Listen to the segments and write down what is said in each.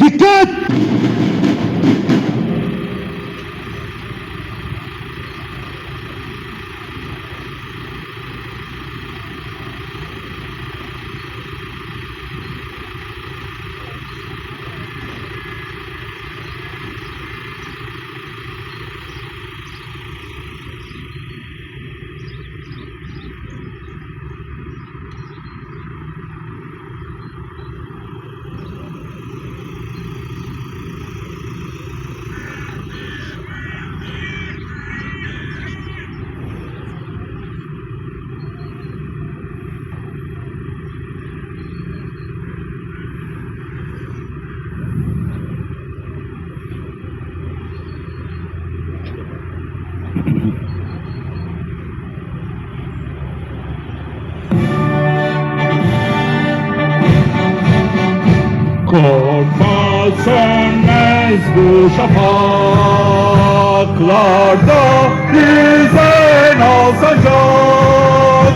Dikkat! Sönmez bu şafaklarda Güzel alsacak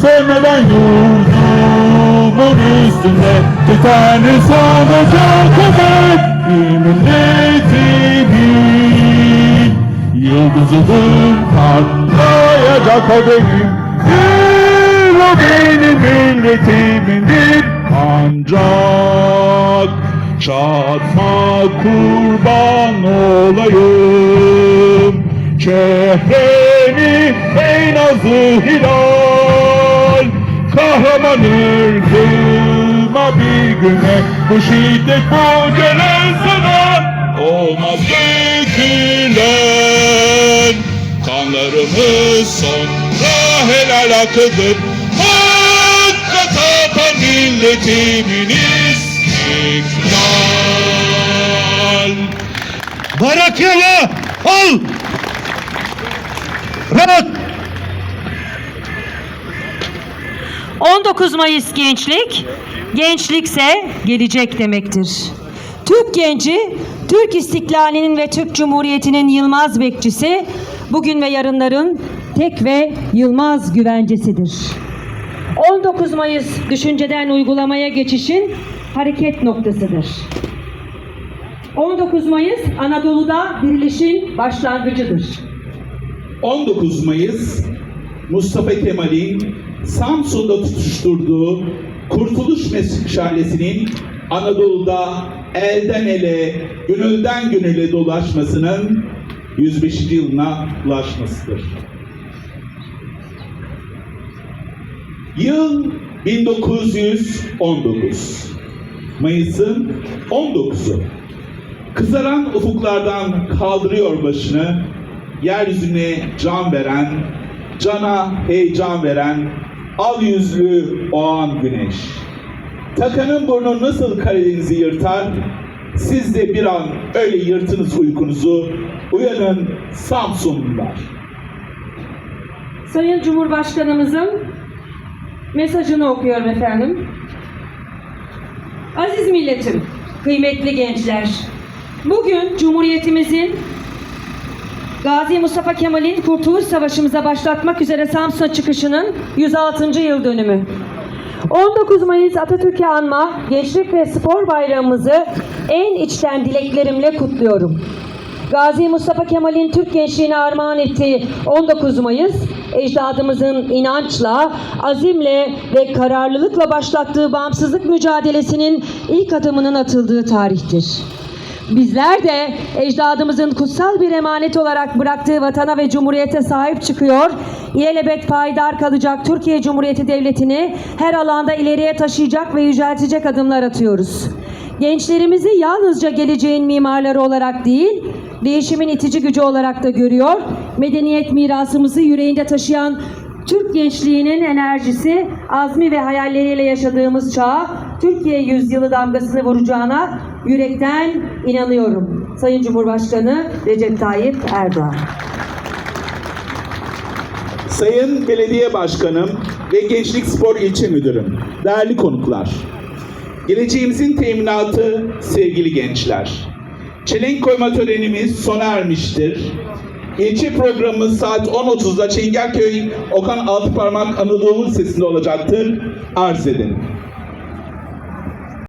Sönmeden yurdumun üstünde Titani sanacak kadar Milletimin Yıldızıdır parlayacak o benim O benim milletimindir ancak Çatma kurban olayım. Çehreni ey nazlı hilal. Kahraman ırkıma bir güne. Bu şiddet bu gelen sana Olmaz dökülen. Kanlarımız sonra helal akıdır. Hakka tapan milletimin Barakyalı al! Rahat! 19 Mayıs gençlik, gençlikse gelecek demektir. Türk genci, Türk istiklalinin ve Türk Cumhuriyeti'nin yılmaz bekçisi, bugün ve yarınların tek ve yılmaz güvencesidir. 19 Mayıs düşünceden uygulamaya geçişin hareket noktasıdır. 19 Mayıs Anadolu'da dirilişin başlangıcıdır. 19 Mayıs Mustafa Kemal'in Samsun'da tutuşturduğu Kurtuluş Meşalesi'nin Anadolu'da elden ele, gönülden gönüle dolaşmasının 105. yılına ulaşmasıdır. Yıl 1919. Mayıs'ın 19'u. Kızaran ufuklardan kaldırıyor başını, yeryüzüne can veren, cana heyecan veren, al yüzlü o an güneş. Takanın burnu nasıl Karadeniz'i yırtar, siz de bir an öyle yırtınız uykunuzu, uyanın Samsunlular. Sayın Cumhurbaşkanımızın mesajını okuyorum efendim. Aziz milletim, kıymetli gençler. Bugün Cumhuriyetimizin Gazi Mustafa Kemal'in Kurtuluş Savaşımıza başlatmak üzere Samsun'a çıkışının 106. yıl dönümü. 19 Mayıs Atatürk'ü anma, Gençlik ve Spor Bayramımızı en içten dileklerimle kutluyorum. Gazi Mustafa Kemal'in Türk gençliğine armağan ettiği 19 Mayıs, ecdadımızın inançla, azimle ve kararlılıkla başlattığı bağımsızlık mücadelesinin ilk adımının atıldığı tarihtir. Bizler de ecdadımızın kutsal bir emanet olarak bıraktığı vatana ve cumhuriyete sahip çıkıyor, ilelebet payidar kalacak Türkiye Cumhuriyeti Devleti'ni her alanda ileriye taşıyacak ve yüceltecek adımlar atıyoruz. Gençlerimizi yalnızca geleceğin mimarları olarak değil, değişimin itici gücü olarak da görüyor. Medeniyet mirasımızı yüreğinde taşıyan Türk gençliğinin enerjisi, azmi ve hayalleriyle yaşadığımız çağa Türkiye yüzyılı damgasını vuracağına yürekten inanıyorum. Sayın Cumhurbaşkanı Recep Tayyip Erdoğan. Sayın Belediye Başkanım ve Gençlik Spor İlçe Müdürüm, değerli konuklar. Geleceğimizin teminatı sevgili gençler. Çelenk koyma törenimiz sona ermiştir. İlçe programımız saat 10.30'da Çengelköy Okan Altıparmak Anadolu Lisesi'nde olacaktır. Arz edin.